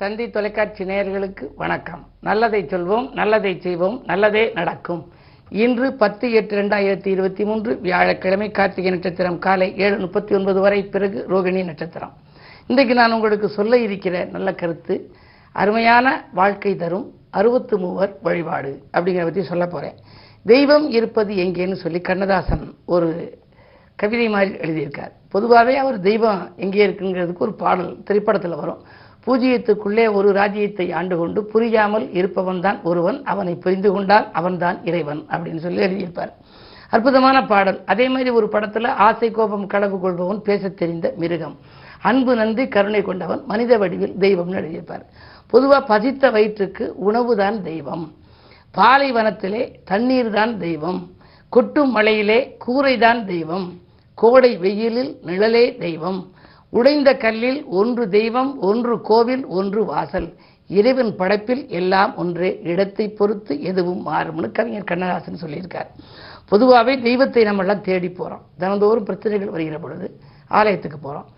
தந்தி தொலைக்காட்சி நேயர்களுக்கு வணக்கம். நல்லதை சொல்வோம் நல்லதை செய்வோம் நல்லதே நடக்கும். இன்று பத்து எட்டு ரெண்டாயிரத்தி இருபத்தி மூன்று வியாழக்கிழமை கார்த்திகை நட்சத்திரம் காலை ஏழு முப்பத்தி ஒன்பது வரை பிறகு ரோகிணி நட்சத்திரம். இன்றைக்கு நான் உங்களுக்கு சொல்ல இருக்கிற நல்ல கருத்து அருமையான வாழ்க்கை தரும் அறுபத்து மூவர் வழிபாடு அப்படிங்கிறத பற்றி சொல்ல போகிறேன் தெய்வம் இருப்பது எங்கேன்னு சொல்லி கண்ணதாசன் ஒரு கவிதை மாதிரி எழுதியிருக்கார். பொதுவாகவே அவர் தெய்வம் எங்கே இருக்குங்கிறதுக்கு ஒரு பாடல் திரைப்படத்தில் வரும். பூஜ்ஜியத்துக்குள்ளே ஒரு ராஜ்யத்தை ஆண்டு கொண்டு புரியாமல் இருப்பவன் தான் ஒருவன் அவனை புரிந்து கொண்டால் அவன்தான் இறைவன் அப்படின்னு சொல்லி எழுதியிருப்பார். அற்புதமான பாடல். அதே மாதிரி ஒரு படத்தில் ஆசை கோபம் களவு கொள்பவன் பேசத் தெரிந்த மிருகம். அன்பு நன்றி கருணை கொண்டவன் மனித வடிவில் தெய்வம்னு எழுதியிருப்பார். பொதுவாக பசித்த வயிற்றுக்கு உணவுதான் தெய்வம். பாலைவனத்திலே தண்ணீர் தான் தெய்வம். கொட்டும் மலையிலே கூரைதான் தெய்வம். கோடை வெயிலில் நிழலே தெய்வம். உடைந்த கல்லில் ஒன்று தெய்வம் ஒன்று கோவில் ஒன்று வாசல். இறைவன் படைப்பில் எல்லாம் ஒன்றே. இடத்தை பொறுத்து எதுவும் மாறும்னு கவிஞர் கண்ணதாசன் சொல்லியிருக்கார். பொதுவாகவே தெய்வத்தை நம்ம எல்லாம் தேடி போகிறோம் தினந்தோறும் பிரச்சனைகள் வருகிற பொழுது ஆலயத்துக்கு போகிறோம்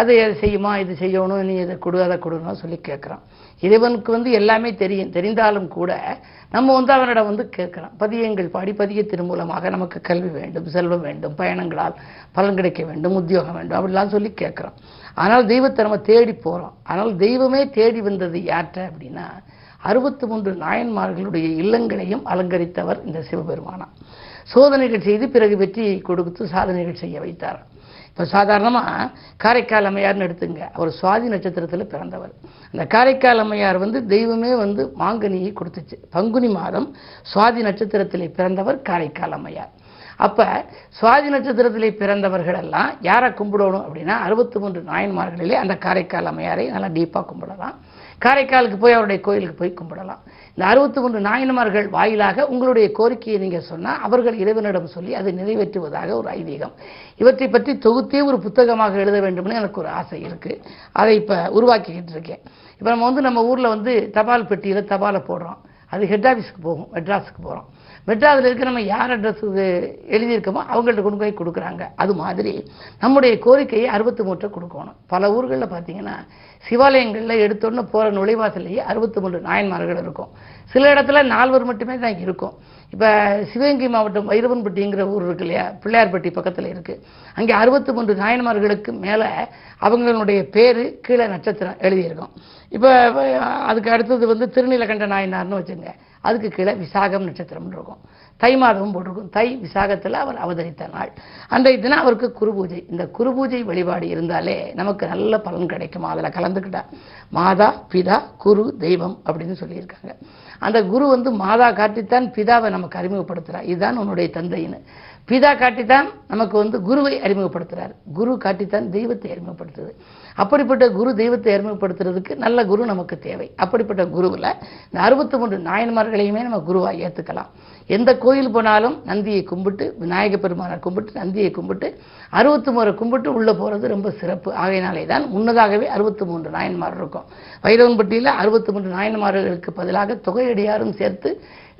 அது அது செய்யுமா இது செய்யணும் நீ இதை கொடு அதை கொடுன்னு சொல்லி கேட்குறான். இறைவனுக்கு வந்து எல்லாமே தெரியும். தெரிந்தாலும் கூட நம்ம வந்து அவனிடம் வந்து கேட்குறோம் பதியங்கள் பாடி பதியத்தின் மூலமாக நமக்கு கல்வி வேண்டும் செல்வம் வேண்டும் பயணங்களால் பலன் கிடைக்க வேண்டும் உத்தியோகம் வேண்டும் அப்படிலாம் சொல்லி கேட்குறோம் ஆனால் தெய்வத்தை நம்ம தேடி போகிறோம் ஆனால் தெய்வமே தேடி வந்தது யார்கிட்ட அப்படின்னா அறுபத்தி மூன்று நாயன்மார்களுடைய இல்லங்களையும் அலங்கரித்தவர் இந்த சிவபெருமானா சோதனைகள் செய்து பிறகு வெற்றியை கொடுத்து சாதனைகள் செய்ய வைத்தார். இப்போ சாதாரணமாக காரைக்கால் அம்மையார்னு எடுத்துங்க. அவர் சுவாதி நட்சத்திரத்தில் பிறந்தவர். அந்த காரைக்கால் அம்மையார் வந்து தெய்வமே வந்து மாங்கனியை கொடுத்துச்சு. பங்குனி மாதம் சுவாதி நட்சத்திரத்தில் பிறந்தவர் காரைக்கால் அம்மையார். அப்போ சுவாதி நட்சத்திரத்திலே பிறந்தவர்கள் எல்லாம் யாரை கும்பிடணும் அப்படின்னா அறுபத்தி மூன்று நாயன்மார்களிலே அந்த காரைக்கால் அம்மையாரை நல்லா டீப்பாக கும்பிடலாம். காரைக்காலுக்கு போய் அவருடைய கோயிலுக்கு போய் கும்பிடலாம். இந்த அறுபத்தி மூன்று நாயன்மார்கள் வாயிலாக உங்களுடைய கோரிக்கையை நீங்கள் சொன்னால் அவர்கள் இறைவனிடம் சொல்லி அதை நிறைவேற்றுவதாக ஒரு ஐதீகம். இவற்றை பற்றி தொகுத்தே ஒரு புத்தகமாக எழுத வேண்டும்னு எனக்கு ஒரு ஆசை இருக்குது அதை இப்போ உருவாக்கிக்கிட்டு இருக்கேன். இப்போ நம்ம வந்து நம்ம ஊரில் வந்து தபால் பெட்டியில் தபாலை போடுறோம். அது ஹெட் ஆஃபீஸுக்கு போகும் மெட்ராஸுக்கு போகிறோம் மெட்ராஸில் இருக்க நம்ம யார் அட்ரஸுக்கு எழுதியிருக்கோமோ அவங்கள்ட்ட கொண்டு போய் கொடுக்குறாங்க. அது மாதிரி நம்முடைய கோரிக்கையை அறுபத்து மூட்டை கொடுக்கணும். பல ஊர்களில் பார்த்தீங்கன்னா சிவாலயங்களில் எடுத்தோன்னு போகிற நுழைவாசலேயே அறுபத்தி மூன்று நாயன்மார்கள் இருக்கும். சில இடத்துல நால்வர் மட்டுமே தான் இருக்கும். இப்போ சிவகங்கை மாவட்டம் வைரவன்பட்டிங்கிற ஊர் இருக்கு இல்லையா? பிள்ளையார்பட்டி பக்கத்தில் இருக்குது அங்கே அறுபத்தி மூன்று நாயன்மார்களுக்கு மேலே அவங்களுடைய பேர் கீழே நட்சத்திரம் எழுதியிருக்கோம். இப்போ அதுக்கு அடுத்தது வந்து திருநீலகண்ட நாயனார்னு வச்சுங்க. அதுக்கு கீழே விசாகம் நட்சத்திரம்னு இருக்கும். தை மாதமும் போட்டிருக்கும். தை விசாகத்தில் அவர் அவதரித்த நாள். அன்றைய தினம் அவருக்கு குரு பூஜை. இந்த குரு பூஜை வழிபாடு இருந்தாலே நமக்கு நல்ல பலன் கிடைக்கும். அதில் கலந்துக்கிட்டா மாதா பிதா குரு தெய்வம் அப்படின்னு சொல்லியிருக்காங்க. அந்த குரு வந்து மாதா காட்டித்தான் பிதாவை நமக்கு அறிமுகப்படுத்துகிறார் இதுதான் உன்னுடைய தந்தைன்னு. பிதா காட்டித்தான் நமக்கு வந்து குருவை அறிமுகப்படுத்துகிறார் குரு காட்டித்தான் தெய்வத்தை அறிமுகப்படுத்துது அப்படிப்பட்ட குரு தெய்வத்தை அறிமுகப்படுத்துறதுக்கு நல்ல குரு நமக்கு தேவை. அப்படிப்பட்ட குருவில் இந்த அறுபத்தி மூன்று நாயன்மார்களையுமே நம்ம குருவாக ஏற்றுக்கலாம் எந்த கோயில் போனாலும் நந்தியை கும்பிட்டு விநாயக பெருமானை கும்பிட்டு நந்தியை கும்பிட்டு அறுபத்தி மூணு கும்பிட்டு உள்ளே போகிறது ரொம்ப சிறப்பு. ஆகையினாலே தான் முன்னதாகவே அறுபத்தி மூன்று நாயன்மார் இருக்கும். வைரவன்பட்டியில் அறுபத்தி மூன்று நாயன்மார்களுக்கு பதிலாக தொகையடியாரும் சேர்த்து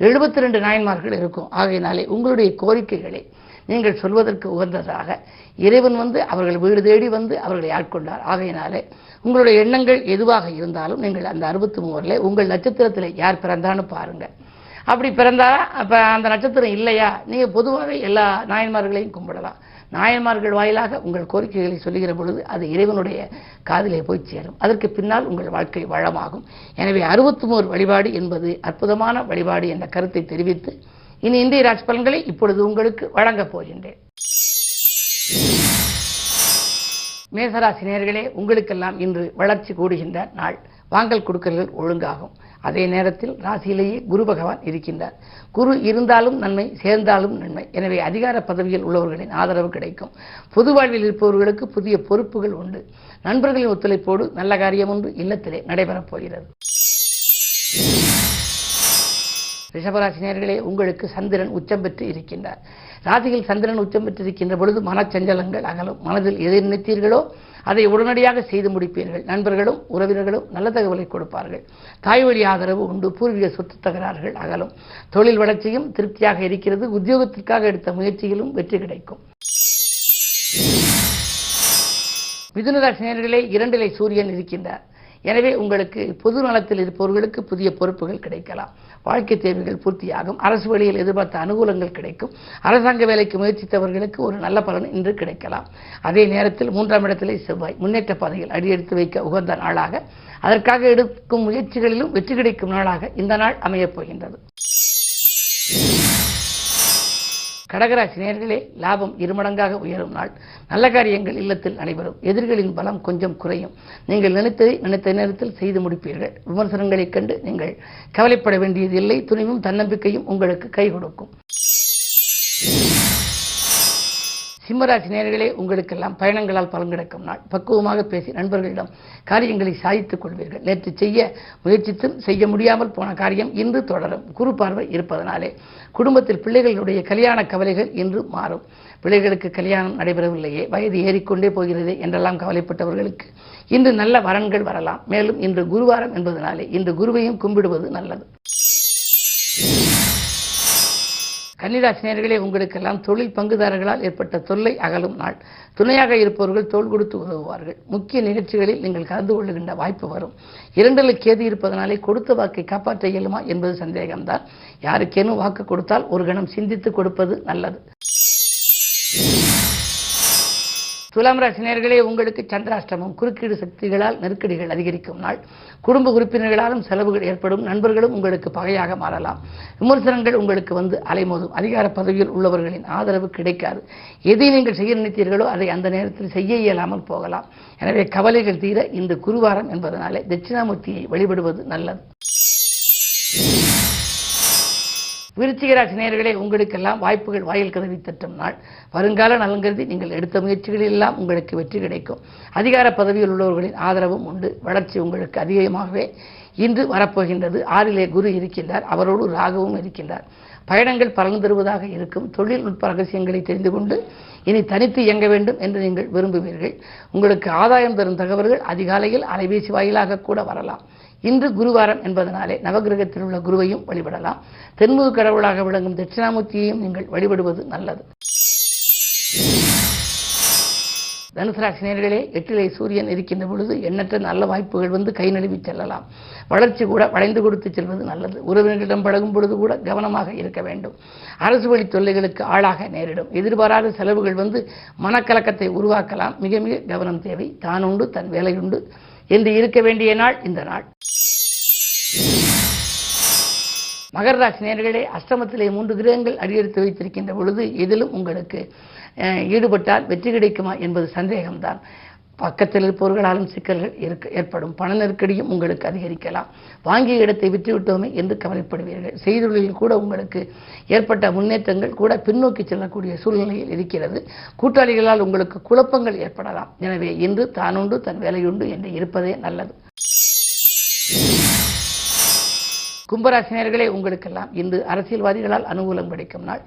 எழுபத்தி ரெண்டு நாயன்மார்கள் இருக்கும். ஆகையினாலே உங்களுடைய கோரிக்கைகளை நீங்கள் சொல்வதற்கு உகந்ததாக இறைவன் வந்து அவர்கள் வீடு தேடி வந்து அவர்களை ஆட்கொண்டார். ஆகையினாலே உங்களுடைய எண்ணங்கள் எதுவாக இருந்தாலும் நீங்கள் அந்த அறுபத்தி மூவரில் உங்கள் நட்சத்திரத்தில் யார் பிறந்தான்னு பாருங்கள் அப்படி பிறந்தா அப்போ அந்த நட்சத்திரம் இல்லையா? நீங்கள் பொதுவாகவே எல்லா நாயன்மார்களையும் கும்பிடலாம். நாயன்மார்கள் வாயிலாக உங்கள் கோரிக்கைகளை சொல்லுகிற பொழுது அது இறைவனுடைய காதிலே போய் சேரும். அதற்கு பின்னால் உங்கள் வாழ்க்கை வளமாகும். எனவே அறுபத்தி வழிபாடு என்பது அற்புதமான வழிபாடு என்ற கருத்தை தெரிவித்து இனி இந்திய ராஜ் பலன்களை இப்பொழுது உங்களுக்கு வழங்கப் போகின்றேன். மேசராசி நேர்களே உங்களுக்கெல்லாம் இன்று வளர்ச்சி கூடுகின்ற நாள். வாங்கல் கொடுக்கல்கள் ஒழுங்காகும். அதே நேரத்தில் ராசியிலேயே குரு பகவான் இருக்கின்றார். குரு இருந்தாலும் நன்மை சேர்ந்தாலும் நன்மை. எனவே அதிகார பதவியில் உள்ளவர்களின் ஆதரவு கிடைக்கும். பொது வாழ்வில் இருப்பவர்களுக்கு புதிய பொறுப்புகள் உண்டு. நண்பர்களின் ஒத்துழைப்போடு நல்ல காரியம் ஒன்று இல்லத்திலே நடைபெறப் போகிறது. ரிஷபராசினியர்களே உங்களுக்கு சந்திரன் உச்சம் பெற்று இருக்கின்றார். ராசியில் சந்திரன் உச்சம் பெற்று இருக்கின்ற பொழுது மனச்சஞ்சலங்கள் அகலும். மனதில் எதை நினைத்தீர்களோ அதை உடனடியாக செய்து முடிப்பீர்கள். நண்பர்களும் உறவினர்களும் நல்ல தகவலை கொடுப்பார்கள். தாய் வழி ஆதரவு உண்டு. பூர்வீக சொத்து தகராறுகள் அகலும். தொழில் வளர்ச்சியும் திருப்தியாக இருக்கிறது. உத்தியோகத்திற்காக எடுத்த முயற்சியிலும் வெற்றி கிடைக்கும். மிதுனராசி நேர்களே இரண்டிலை சூரியன் இருக்கின்றார். எனவே உங்களுக்கு பொது நலத்தில் இருப்பவர்களுக்கு புதிய பொறுப்புகள் கிடைக்கலாம். வாழ்க்கை தேவைகள் பூர்த்தியாகும். அரசு வழியில் எதிர்பார்த்த அனுகூலங்கள் கிடைக்கும். அரசாங்க வேலைக்கு முயற்சித்தவர்களுக்கு ஒரு நல்ல பலன் இன்று கிடைக்கலாம். அதே நேரத்தில் மூன்றாம் இடத்திலே செவ்வாய் முன்னேற்ற பாதையில் அடியெடுத்து வைக்க உகந்த நாளாக. அதற்காக எடுக்கும் முயற்சிகளிலும் வெற்றி கிடைக்கும் நாளாக இந்த நாள் அமையப் போகின்றது. கடகராசி நேர்களே லாபம் இருமடங்காக உயரும் நாள். நல்ல காரியங்கள் இல்லத்தில் நடைபெறும். எதிர்களின் பலம் கொஞ்சம் குறையும். நீங்கள் நினைத்ததை நினைத்த நேரத்தில் செய்து முடிப்பீர்கள். விமர்சனங்களைக் கண்டு நீங்கள் கவலைப்பட வேண்டியதில்லை. துணிவும் தன்னம்பிக்கையும் உங்களுக்கு கை கொடுக்கும் சிம்மராசி நேர்களே உங்களுக்கெல்லாம் பயணங்களால் பலன் கிடைக்கும் நாள். பக்குவமாக பேசி நண்பர்களிடம் காரியங்களை சாதித்துக் கொள்வீர்கள். நேற்று செய்ய முயற்சித்தும் செய்ய முடியாமல் போன காரியம் இன்று தொடரும். குரு பார்வை இருப்பதனாலே குடும்பத்தில் பிள்ளைகளுடைய கல்யாண கவலைகள் இன்று மாறும். பிள்ளைகளுக்கு கல்யாணம் நடைபெறவில்லையே வயது ஏறிக்கொண்டே போகிறதே என்றெல்லாம் கவலைப்பட்டவர்களுக்கு இன்று நல்ல வரன்கள் வரலாம். மேலும் இன்று குருவாரம் என்பதனாலே இன்று குருவையும் கும்பிடுவது நல்லது. கன்னிராசினியர்களே உங்களுக்கெல்லாம் தொழில் பங்குதாரர்களால் ஏற்பட்ட தொல்லை அகலும் நாள். துணையாக இருப்பவர்கள் தோள் கொடுத்து உதவுவார்கள். முக்கிய நிகழ்ச்சிகளில் நீங்கள் கலந்து கொள்ளுகின்ற வாய்ப்பு வரும். இரண்டில் கேது இருப்பதனாலே கொடுத்த வாக்கை காப்பாற்ற இயலுமா என்பது சந்தேகம்தான். யாருக்கேனும் வாக்கு கொடுத்தால் ஒரு கணம் சிந்தித்து கொடுப்பது நல்லது. துலாம் ராசினியர்களே உங்களுக்கு சந்திராஷ்டமம். குறுக்கீடு சக்திகளால் நெருக்கடிகள் அதிகரிக்கும் நாள். குடும்ப உறுப்பினர்களாலும் செலவுகள் ஏற்படும். நண்பர்களும் உங்களுக்கு பகையாக மாறலாம். விமர்சனங்கள் உங்களுக்கு வந்து அலைமோதும். அதிகார பதவியில் உள்ளவர்களின் ஆதரவு கிடைக்காது. எதை நீங்கள் செய்ய நினைத்தீர்களோ அதை அந்த நேரத்தில் செய்ய இயலாமல் போகலாம். எனவே கவலைகள் தீர இந்த குருவாரம் என்பதனாலே தட்சிணாமூர்த்தியை வழிபடுவது நல்லது. விருச்சிகராசி நேர்களே உங்களுக்கெல்லாம் வாய்ப்புகள் வாயில் கதவி தட்டும் நாள். வருங்கால நலங்கருதி நீங்கள் எடுத்த முயற்சிகளில் எல்லாம் உங்களுக்கு வெற்றி கிடைக்கும். அதிகார பதவியில் உள்ளவர்களின் ஆதரவும் உண்டு. வளர்ச்சி உங்களுக்கு அதிகமாகவே இன்று வரப்போகின்றது. ஆறிலே குரு இருக்கின்றார். அவரோடு ராகவும் இருக்கின்றார். பயணங்கள் பலன் தருவதாக இருக்கும். தொழில்நுட்ப ரகசியங்களை தெரிந்து கொண்டு இனி தனித்து இயங்க வேண்டும் என்று நீங்கள் விரும்புவீர்கள். உங்களுக்கு ஆதாயம் தரும் தகவல்கள் அதிகாலையில் அலைபேசி வாயிலாக கூட வரலாம். இன்று குருவாரம் என்பதனாலே நவகிரகத்தில் உள்ள குருவையும் வழிபடலாம். தென்முக கடவுளாக விளங்கும் தட்சிணாமூர்த்தியையும் நீங்கள் வழிபடுவது நல்லது. தனுசராசி நேர்களே எட்டிலே சூரியன் இருக்கின்ற பொழுது எண்ணற்ற நல்ல வாய்ப்புகள் வந்து கை நழுவி செல்லலாம். வளர்ச்சி கூட வளைந்து கொடுத்து செல்வது நல்லது. உறவினர்களிடம் பழகும் பொழுது கூட கவனமாக இருக்க வேண்டும். அரசு வழி தொல்லைகளுக்கு ஆளாக நேரிடும். எதிர்பாராத செலவுகள் வந்து மனக்கலக்கத்தை உருவாக்கலாம். மிக மிக கவனம் தேவை. தானுண்டு தன் வேலையுண்டு. என்று இருக்க வேண்டிய நாள் இந்த நாள். மகர ராசி நேர்களே அஷ்டமத்திலே மூன்று கிரகங்கள் அடியெடுத்து வைத்திருக்கின்ற பொழுது எதிலும் உங்களுக்கு அஹ், ஈடுபட்டால் வெற்றி கிடைக்குமா என்பது சந்தேகம்தான். பக்கத்தில் இருப்பவர்களாலும் சிக்கல்கள் இருக்க ஏற்படும். பண நெருக்கடியும் உங்களுக்கு அதிகரிக்கலாம். வாங்கிய இடத்தை விட்டுவிட்டோமே என்று கவலைப்படுவீர்கள். செய்தொழிலில் கூட உங்களுக்கு ஏற்பட்ட முன்னேற்றங்கள் கூட பின்னோக்கி செல்லக்கூடிய சூழ்நிலையில் இருக்கிறது. கூட்டாளிகளால் உங்களுக்கு குழப்பங்கள் ஏற்படலாம். எனவே இன்று தானுண்டு தன் வேலையுண்டு என்று இருப்பதே நல்லது. கும்பராசினியர்களே உங்களுக்கெல்லாம் இன்று அரசியல்வாதிகளால் அனுகூலம் கிடைக்கும் நாள்.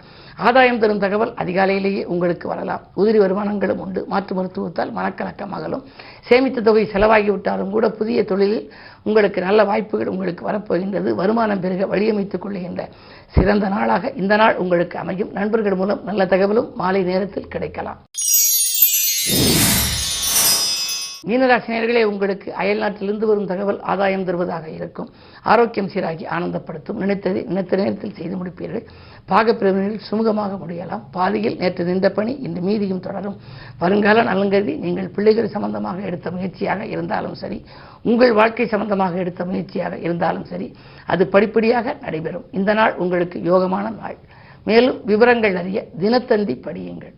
ஆதாயம் தரும் தகவல் அதிகாலையிலேயே உங்களுக்கு வரலாம். உதிரி வருமானங்களும் உண்டு. மாற்று மருத்துவத்தால் மனக்கலக்கம் அகலும். சேமித்த தொகை செலவாகிவிட்டாலும் கூட புதிய தொழிலில் உங்களுக்கு நல்ல வாய்ப்புகள் உங்களுக்கு வரப்போகின்றது. வருமானம் பெருக வழியமைத்துக் கொள்கின்ற சிறந்த நாளாக இந்த நாள் உங்களுக்கு அமையும். நண்பர்கள் மூலம் நல்ல தகவலும் மாலை நேரத்தில் கிடைக்கலாம். மீனராசினியர்களே உங்களுக்கு அயல் நாட்டிலிருந்து வரும் தகவல் ஆதாயம் தருவதாக இருக்கும். ஆரோக்கியம் சீராகி ஆனந்தப்படுத்தும். நினைத்ததை நினைத்த நேரத்தில் செய்து முடிப்பீர்கள். பாகப்பிரிவினரில் சுமூகமாக முடியலாம். பாதியில் நேற்று நின்ற பணி இன்று மீதியும் தொடரும். வருங்கால நலங்கருதி நீங்கள் பிள்ளைகள் சம்பந்தமாக எடுத்த முயற்சியாக இருந்தாலும் சரி உங்கள் வாழ்க்கை சம்பந்தமாக எடுத்த முயற்சியாக இருந்தாலும் சரி அது படிப்படியாக நடைபெறும். இந்த நாள் உங்களுக்கு யோகமான நாள். மேலும் விவரங்கள் அறிய தினத்தந்தி படியுங்கள்.